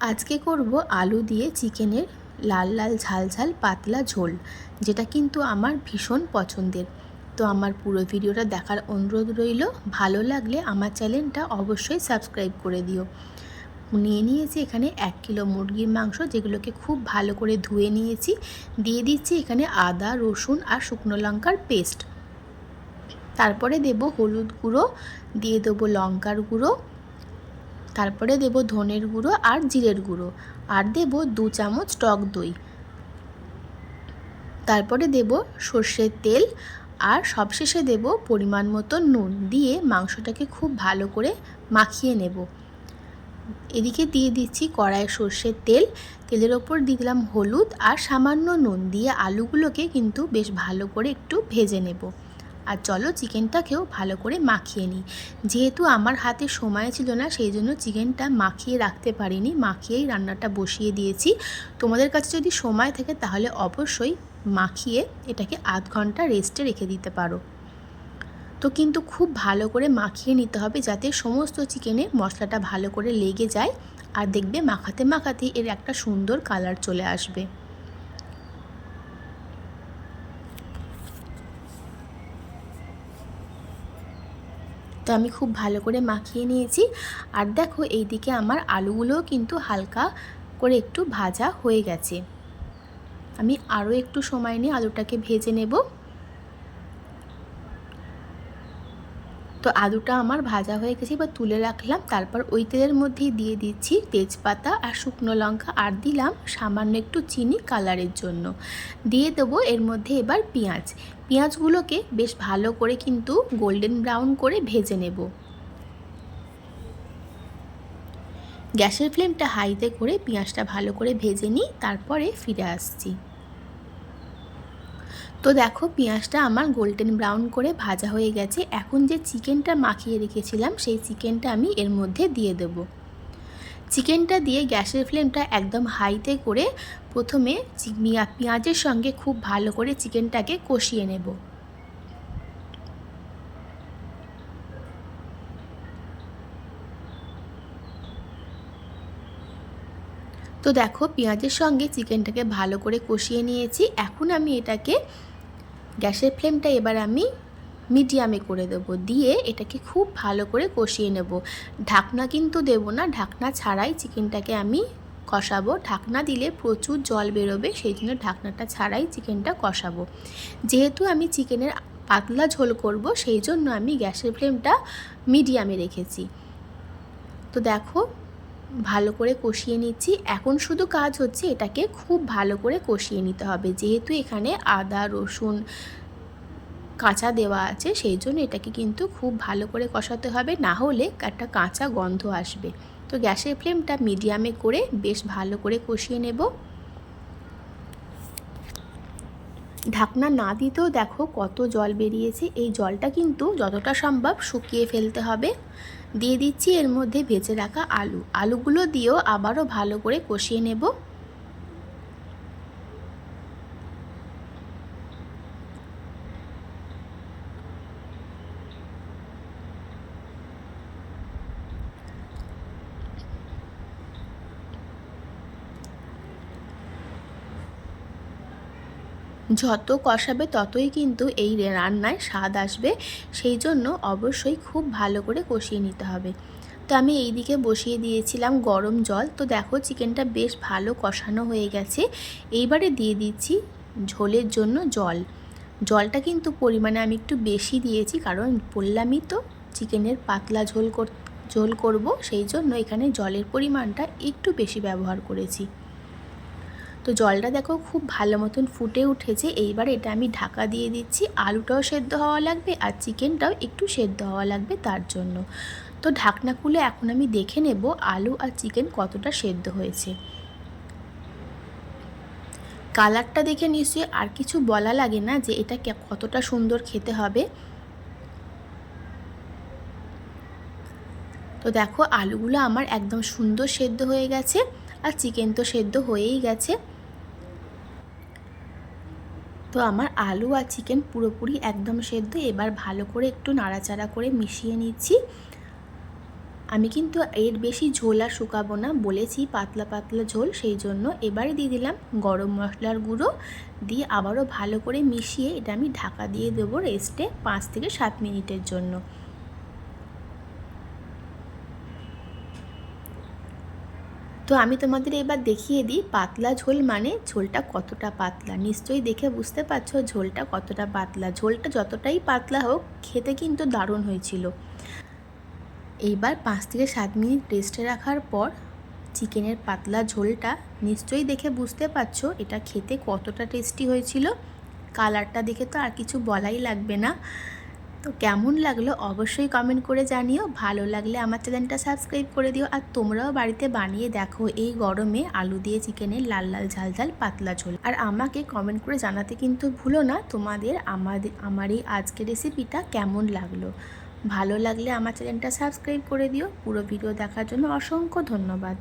আজকে করব আলু দিয়ে চিকেনের লাল লাল ঝাল ঝাল পাতলা ঝোল, যেটা কিন্তু আমার ভীষণ পছন্দের। তো আমার পুরো ভিডিওটা দেখার অনুরোধ রইল, ভালো লাগলে আমার চ্যানেলটা অবশ্যই সাবস্ক্রাইব করে দিও। নিয়ে নিয়েছি এখানে এক কিলো মুরগির মাংস, যেগুলোকে খুব ভালো করে ধুয়ে নিয়েছি। দিয়ে দিচ্ছি এখানে আদা, রসুন আর শুকনো লঙ্কার পেস্ট। তারপরে দেব হলুদ গুঁড়ো, দিয়ে দেবো লঙ্কার গুঁড়ো তারপরে দেব ধনের গুঁড়ো আর জিরের গুঁড়ো, আর দেব দু চামচ টক দই। তারপরে দেব সর্ষের তেল, আর সবশেষে দেব পরিমাণ মতো নুন দিয়ে মাংসটাকে খুব ভালো করে মাখিয়ে নেব। এদিকে দিয়ে দিচ্ছি কড়াইয়ে সর্ষের তেল। তেলের ওপর দিলাম হলুদ আর সামান্য নুন দিয়ে আলুগুলোকে কিন্তু বেশ ভালো করে একটু ভেজে নেব। আর চলো চিকেনটাকেও ভালো করে মাখিয়ে নিই। যেহেতু আমার হাতে সময় ছিল না, সেই জন্য চিকেনটা মাখিয়ে রাখতে পারিনি, মাখিয়েই রান্নাটা বসিয়ে দিয়েছি। তোমাদের কাছে যদি সময় থাকে তাহলে অবশ্যই মাখিয়ে এটাকে আধ ঘণ্টা রেস্টে রেখে দিতে পারো। তো কিন্তু খুব ভালো করে মাখিয়ে নিতে হবে যাতে সমস্ত চিকেনে মশলাটা ভালো করে লেগে যায়, আর দেখবে মাখাতে মাখাতে এর একটা সুন্দর কালার চলে আসবে। তো আমি খুব ভালো করে মাখিয়ে নিয়েছি। আর দেখো এই দিকে আমার আলুগুলোও কিন্তু হালকা করে একটু ভাজা হয়ে গেছে। আমি আরও একটু সময় নিয়ে আলুটাকে ভেজে নেব। তো আলুটা আমার ভাজা হয়ে গেছে, এবার তুলে রাখলাম। তারপর ওই তেলের মধ্যেই দিয়ে দিচ্ছি তেজপাতা আর শুকনো লঙ্কা আর দিলাম সামান্য একটু চিনি কালারের জন্য। দিয়ে দেবো এর মধ্যে এবার পেঁয়াজ। পেঁয়াজগুলোকে বেশ ভালো করে কিন্তু গোল্ডেন ব্রাউন করে ভেজে নেব। গ্যাসের ফ্লেমটা হাইতে করে পেঁয়াজটা ভালো করে ভেজে নিই, তারপরে ফিরে আসছি। তো দেখো, পেঁয়াজটা আমার গোল্ডেন ব্রাউন করে ভাজা হয়ে গেছে। এখন যে চিকেনটা মাখিয়ে রেখেছিলাম, সেই চিকেনটা আমি এর মধ্যে দিয়ে দেব। চিকেনটা দিয়ে গ্যাসের ফ্লেমটা একদম হাইতে করে প্রথমে পেঁয়াজের সঙ্গে খুব ভালো করে চিকেনটাকে কষিয়ে নেব। তো দেখো, পেঁয়াজের সঙ্গে চিকেনটাকে ভালো করে কষিয়ে নিয়েছি। এখন আমি এটাকে গ্যাসের ফ্লেমটা এবার আমি মিডিয়ামে করে দেব। দিয়ে এটাকে খুব ভালো করে কষিয়ে নেব। ঢাকনা কিন্তু দেব না, ঢাকনা ছাড়াই চিকেনটাকে আমি কষাবো। ঢাকনা দিলে প্রচুর জল বেরোবে, সেই জন্য ঢাকনাটা ছাড়াই চিকেনটা কষাবো। যেহেতু আমি চিকেনের পাতলা ঝোল করব, সেই জন্য আমি গ্যাসের ফ্লেমটা মিডিয়ামে রেখেছি। তো দেখো ভালো করে কষিয়ে নিচ্ছি। এখন শুধু কাজ হচ্ছে এটাকে খুব ভালো করে কষিয়ে নিতে হবে। যেহেতু এখানে আদা, রসুন, কাঁচা দেওয়া আছে, সেই জন্য এটাকে কিন্তু খুব ভালো করে কষাতে হবে। না হলে একটা কাঁচা গন্ধ আসবে। তো গ্যাসের ফ্লেমটা মিডিয়ামে করে বেশ ভালো করে কষিয়ে নেব। ঢাকনা না দিতেও দেখো কত জল বেরিয়েছে। এই জলটা কিন্তু যতটা সম্ভব শুকিয়ে ফেলতে হবে। দিয়ে দিচ্ছি এর মধ্যে ভেজে রাখা আলু। আলুগুলো দিয়েও আবারও ভালো করে কষিয়ে নেব। যত কষাবে ততই কিন্তু এই রান্নায় স্বাদ আসবে। সেই জন্য অবশ্যই খুব ভালো করে কষিয়ে নিতে হবে। তো আমি এই দিকে বসিয়ে দিয়েছিলাম গরম জল। তো দেখো চিকেনটা বেশ ভালো কষানো হয়ে গেছে। এইবারে দিয়ে দিচ্ছি ঝোলের জন্য জল। জলটা কিন্তু পরিমাণে আমি একটু বেশি দিয়েছি, কারণ বললামই তো চিকেনের পাতলা ঝোল কর ঝোল করব। সেই জন্য এখানে জলের পরিমাণটা একটু বেশি ব্যবহার করেছি। তো জলটা দেখো খুব ভালো মতন ফুটে উঠেছে। এইবার এটা আমি ঢাকা দিয়ে দিচ্ছি। আলুটাও সেদ্ধ হওয়া লাগবে আর চিকেনটাও একটু সেদ্ধ হওয়া লাগবে তার জন্য। তো ঢাকনা খুলে এখন আমি দেখে নেব আলু আর চিকেন কতটা সেদ্ধ হয়েছে। কালারটা দেখে নিশ্চয়ই আর কিছু বলা লাগে না যে এটা কতটা সুন্দর খেতে হবে। তো দেখো আলুগুলো আমার একদম সুন্দর সেদ্ধ হয়ে গেছে। আর চিকেন তো সেদ্ধ হয়েই গেছে। তো আমার আলু আর চিকেন পুরোপুরি একদম সেদ্ধ। এবার ভালো করে একটু নাড়াচাড়া করে মিশিয়ে নিচ্ছি। আমি কিন্তু এর বেশি ঝোল আর শুকাবো না, বলেছি পাতলা পাতলা ঝোল, সেই জন্য এবারে দিয়ে দিলাম গরম মশলার গুঁড়ো। দিয়ে আবারও ভালো করে মিশিয়ে এটা আমি ঢাকা দিয়ে দেবো রেস্টে পাঁচ থেকে সাত মিনিটের জন্য। তো আমি তোমাদের এবার দেখিয়ে দিই, পাতলা ঝোল মানে ঝোলটা কতটা পাতলা। নিশ্চয়ই দেখে বুঝতে পারছ ঝোলটা কতটা পাতলা। ঝোলটা যতটাই পাতলা হোক, খেতে কিন্তু দারুণ হয়েছিল। এইবার পাঁচ থেকে সাত মিনিট রেস্টে রাখার পর চিকেনের পাতলা ঝোলটা নিশ্চয়ই দেখে বুঝতে পারছ এটা খেতে কতটা টেস্টি হয়েছিল। কালারটা দেখে তো আর কিছু বলাই লাগবে না। তো কেমন লাগল অবশ্যই কমেন্ট করে জানিও। ভালো লাগলে আমার চ্যানেলটা সাবস্ক্রাইব করে দিও। আর তোমরাও বাড়িতে বানিয়ে দেখো এই গরমে আলু দিয়ে চিকেনের লাল লাল ঝাল ঝাল পাতলা ঝোল। আর আমাকে কমেন্ট করে জানাতে কিন্তু ভুলো না তোমাদের আমাদের আমার এই আজকের রেসিপিটা কেমন লাগল। ভালো লাগলে আমার চ্যানেলটা সাবস্ক্রাইব করে দিও। পুরো ভিডিও দেখার জন্য অসংখ্য ধন্যবাদ।